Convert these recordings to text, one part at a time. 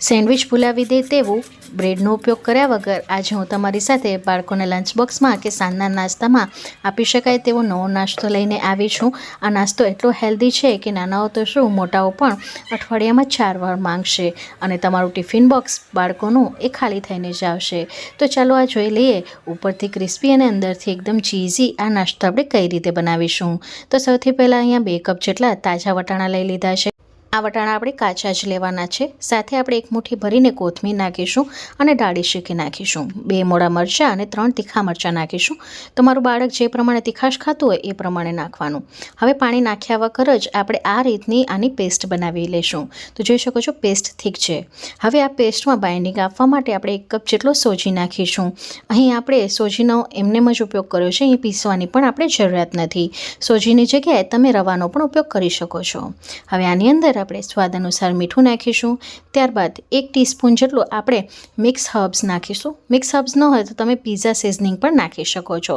Sandwich ભૂલાવી દે તેવું બ્રેડનો ઉપયોગ કર્યા વગર આજે હું તમારી સાથે બાળકોને લંચ બોક્સમાં કે સાંજના નાસ્તામાં આપી શકાય તેવો નવો નાસ્તો લઈને આવી છું. આ નાસ્તો એટલો હેલ્ધી છે કે નાનાઓ તો શું મોટાઓ પણ અઠવાડિયામાં ચાર વાર માંગશે અને તમારું ટિફિન બોક્સ બાળકોનું એ ખાલી થઈને જ આવશે. તો ચાલો આ જોઈ લઈએ ઉપરથી ક્રિસ્પી અને અંદરથી એકદમ ચીઝી આ નાસ્તો આપણે કઈ રીતે બનાવીશું. તો સૌથી પહેલાં અહીંયા બે કપ જેટલા તાજા વટાણા લઈ લીધા છે. આ વટાણા આપણે કાચા જ લેવાના છે. સાથે આપણે એક મુઠ્ઠી ભરીને કોથમીર નાખીશું અને ડાળી શેકી નાખીશું. બે મોડા મરચાં અને ત્રણ તીખા મરચાં નાખીશું. તમારું બાળક જે પ્રમાણે તીખાશ ખાતું હોય એ પ્રમાણે નાખવાનું. હવે પાણી નાખ્યા વગર જ આપણે આ રીતની આની પેસ્ટ બનાવી લઈશું તો જોઈ શકો છો પેસ્ટ થીક છે. હવે આ પેસ્ટમાં બાઇન્ડિંગ આપવા માટે આપણે એક કપ જેટલો સોજી નાખીશું. અહીં આપણે સોજીનો એમનેમ જ ઉપયોગ કર્યો છે. અહીં પીસવાની પણ આપણે જરૂરિયાત નથી. સોજીની જગ્યાએ તમે રવાનો પણ ઉપયોગ કરી શકો છો. હવે આની અંદર આપણે સ્વાદ અનુસાર મીઠું નાખીશું. ત્યારબાદ એક ટીસ્પૂન જેટલું આપણે મિક્સ હર્બ્સ નાખીશું. મિક્સ હર્બ્સ ન હોય તો તમે પીઝા સિઝનિંગ પણ નાખી શકો છો.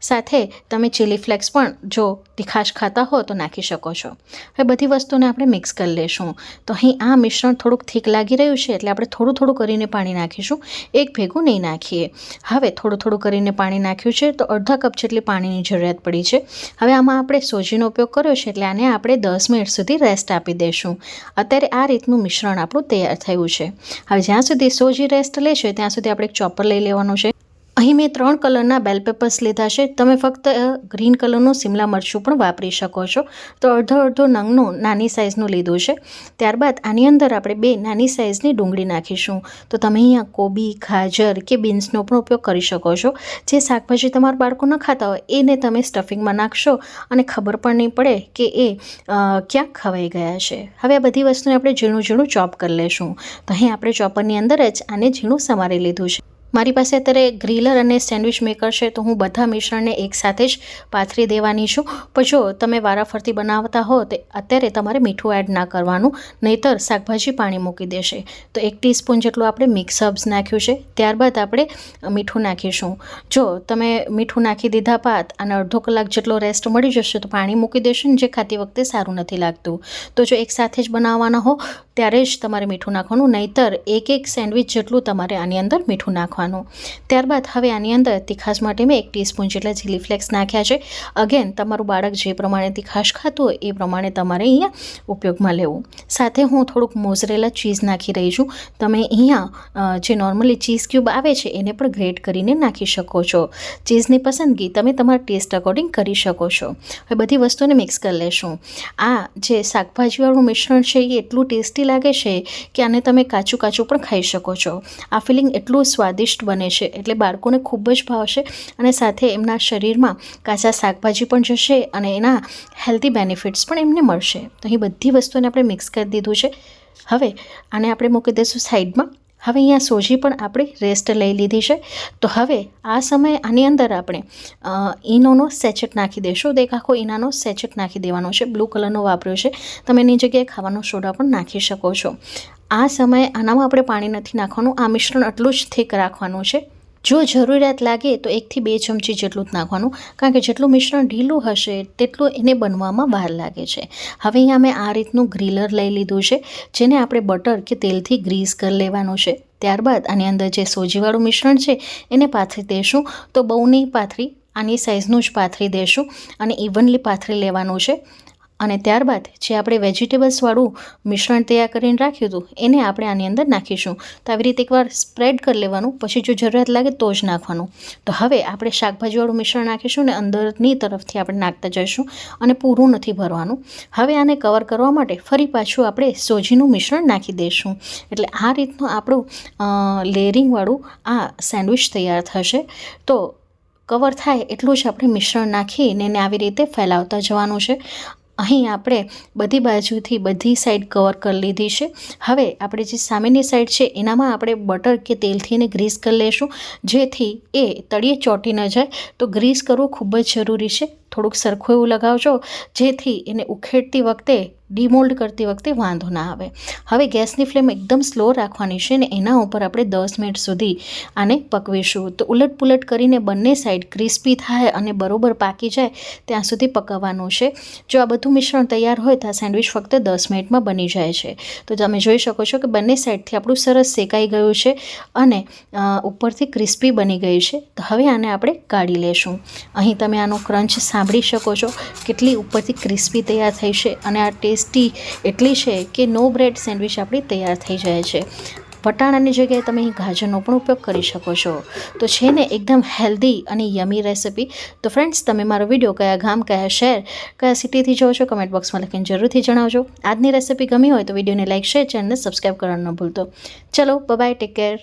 સાથે તમે ચીલી ફ્લેક્સ પણ જો તીખાશ ખાતા હો તો નાખી શકો છો. હવે બધી વસ્તુને આપણે મિક્સ કરી લઈશું તો અહીં આ મિશ્રણ થોડુંક થીક લાગી રહ્યું છે એટલે આપણે થોડું થોડું કરીને પાણી નાખીશું. એક ભેગું નહીં નાખીએ. હવે થોડું થોડું કરીને પાણી નાખ્યું છે તો અડધા કપ જેટલી પાણીની જરૂરિયાત પડી છે. હવે આમાં આપણે સોજીનો ઉપયોગ કર્યો છે એટલે આને આપણે દસ મિનિટ સુધી રેસ્ટ આપી દઈશું અત્યારે આ રીતનું મિશ્રણ આપણું તૈયાર થયું છે. હવે જ્યાં સુધી સોજી રેસ્ટ લેશે, ત્યાં સુધી આપણે એક ચોપર લઈ લેવાનું છે. અહીં મેં ત્રણ કલરના બેલ પેપર્સ લીધા છે. તમે ફક્ત ગ્રીન કલરનું સિમલા મરચું પણ વાપરી શકો છો. તો અડધો અડધો નંગનું નાની સાઇઝનું લીધું છે. ત્યારબાદ આની અંદર આપણે બે નાની સાઇઝની ડુંગળી નાખીશું. તો તમે અહીંયા કોબી, ગાજર કે બીન્સનો પણ ઉપયોગ કરી શકો છો. જે શાકભાજી તમારા બાળકો ન ખાતા હોય, એને તમે સ્ટફિંગમાં નાખશો અને ખબર પણ નહીં પડે કે એ ક્યાંક ખવાઈ ગયા છે. હવે આ બધી વસ્તુને આપણે ઝીણું ઝીણું ચોપ કરી લેશું. તો અહીં આપણે ચોપરની અંદર જ આને ઝીણું સમારી લીધું છે. મારી પાસે અત્યારે ગ્રીલર અને સેન્ડવિચ મેકર છે, તો હું બધા મિશ્રણને એકસાથે જ પાથરી દેવાની છું. પણ જો તમે વારાફરતી બનાવતા હો, તો અત્યારે તમારે મીઠું એડ ના કરવાનું, નહીતર શાકભાજી પાણી મૂકી દેશે. તો એક ટીસ્પૂન જેટલું આપણે મિક્સ હર્બ્સ નાખ્યું છે, ત્યારબાદ આપણે મીઠું નાખીશું. જો તમે મીઠું નાખી દીધા બાદ અને અડધો કલાક જેટલો રેસ્ટ મળી જશે, તો પાણી મૂકી દેશો ને જે ખાતી વખતે સારું નથી લાગતું. તો જો એકસાથે જ બનાવવાના હો, ત્યારે જ તમારે મીઠું નાખવાનું, નહીતર એક એક સેન્ડવિચ જેટલું તમારે આની અંદર મીઠું નાખવાનું. ત્યારબાદ હવે આની અંદર તીખાશ માટે મેં એક ટીસ્પૂન જેટલા ચીલી ફ્લેક્સ નાખ્યા છે. અગેન તમારું બાળક જે પ્રમાણે તીખાશ ખાતું હોય એ પ્રમાણે તમારે અહીંયા ઉપયોગમાં લેવું. સાથે હું થોડુંક મોઝરેલા ચીઝ નાખી રહી છું. તમે અહીંયા જે નોર્મલી ચીઝ ક્યુબ આવે છે એને પણ ગ્રેટ કરીને નાખી શકો છો. ચીઝની પસંદગી તમે તમારા ટેસ્ટ અકોર્ડિંગ કરી શકો છો. હવે બધી વસ્તુને મિક્સ કરી લેશું. આ જે શાકભાજીવાળું મિશ્રણ છે એ એટલું ટેસ્ટી લાગે છે કે આને તમે કાચું કાચું પણ ખાઈ શકો છો. આ ફિલિંગ એટલું સ્વાદિષ્ટ બને છે. એટલે બાળકોને ખૂબ જ ભાવશે અને સાથે એમના શરીરમાં કાચા શાકભાજી પણ જશે અને એના હેલ્ધી બેનિફિટ્સ પણ એમને મળશે. તો અહીં બધી વસ્તુને આપણે મિક્સ કરી દીધું છે. હવે આને આપણે મૂકી દઈશું સાઈડમાં હવે અહીંયા સોજી પણ આપણે રેસ્ટ લઈ લીધી છે. તો હવે આ સમયે આની અંદર આપણે ઈનોનો સેચેટ નાખી દઈશું. એક આખો ઈનાનો સેચેટ નાખી દેવાનો છે. બ્લુ કલરનો વાપર્યો છે. તમે એની જગ્યાએ ખાવાનો સોડા પણ નાખી શકો છો. આ સમયે આનામાં આપણે પાણી નથી નાખવાનું, આ મિશ્રણ આટલું જ થીક રાખવાનું છે. જો જરૂરિયાત લાગે તો એકથી બે ચમચી જેટલું જ નાખવાનું, કારણ કે જેટલું મિશ્રણ ઢીલું હશે તેટલું એને બનવામાં વાર લાગે છે. હવે અહીંયા મેં આ રીતનું ગ્રીલર લઈ લીધું છે, જેને આપણે બટર કે તેલથી ગ્રીસ કરી લેવાનું છે. ત્યારબાદ આની અંદર જે સોજીવાળું મિશ્રણ છે, એને પાથરી દઈશું તો બહુ નહીં પાથરી, આની સાઇઝનું જ પાથરી દઈશું અને ઇવનલી પાથરી લેવાનું છે. અને ત્યારબાદ જે આપણે વેજીટેબલ્સવાળું મિશ્રણ તૈયાર કરીને રાખ્યું હતું, એને આપણે આની અંદર નાખીશું. તો આવી રીતે એકવાર સ્પ્રેડ કરી લેવાનું, પછી જો જરૂરિયાત લાગે તો જ નાખવાનું. તો હવે આપણે શાકભાજીવાળું મિશ્રણ નાખીશું ને અંદરની તરફથી આપણે નાખતા જઈશું અને પૂરું નથી ભરવાનું. હવે આને કવર કરવા માટે ફરી પાછું આપણે સોજીનું મિશ્રણ નાખી દઈશું. એટલે આ રીતનું આપણું લેયરિંગવાળું આ સેન્ડવિચ તૈયાર થશે. તો કવર થાય એટલું જ આપણે મિશ્રણ નાખીને એને આવી રીતે ફેલાવતા જવાનું છે. અહીં આપણે બધી બાજુથી બધી સાઈડ કવર કરી લીધી છે. હવે આપણે જે સામેની સાઈડ છે, એનામાં આપણે બટર કે તેલથી એને ગ્રીસ કરી લઈશું જેથી એ તળિયે ચોંટી ન જાય. તો ગ્રીસ કરવું ખૂબ જ જરૂરી છે. થોડુંક સરખું એવું લગાવજો. જેથી એને ઉખેડતી વખતે ડીમોલ્ડ કરતી વખતે વાંધો ના આવે. હવે ગેસની ફ્લેમ એકદમ સ્લો રાખવાની છે ને એના ઉપર આપણે દસ મિનિટ સુધી આને પકવીશું. તો ઉલટ પુલટ કરીને બંને સાઈડ ક્રિસ્પી થાય અને બરોબર પાકી જાય ત્યાં સુધી પકવવાનું છે. જો આ બધું મિશ્રણ તૈયાર હોય તો આ સેન્ડવિચ ફક્ત દસ મિનિટમાં બની જાય છે. તો તમે જોઈ શકો છો કે બંને સાઈડથી આપણું સરસ શેકાઈ ગયું છે અને ઉપરથી ક્રિસ્પી બની ગઈ છે. તો હવે આને આપણે કાઢી લેશું. અહીં તમે આનો ક્રંચ સાંભળી શકો છો. કેટલી ઉપરથી ક્રિસ્પી તૈયાર થઈ છે અને આ ટેસ્ટી એટલી છે કે નો બ્રેડ સેન્ડવિચ આપણી તૈયાર થઈ જાય છે. વટાણાની જગ્યાએ તમે ગાજરનો પણ ઉપયોગ કરી શકો છો. તો છે ને એકદમ હેલ્ધી અને યમી રેસિપી. તો ફ્રેન્ડ્સ તમે મારો વીડિયો કયા ગામ, કયા શહેર, કયા સિટીથી જોવો છો કમેન્ટ બોક્સમાં લખીને જરૂરથી જણાવજો. આજની રેસિપી ગમી હોય તો વિડીયોને લાઇક શેર ચેનલને સબસ્ક્રાઈબ કરવાનું ન ભૂલતો. ચલો બાય ટેક કેર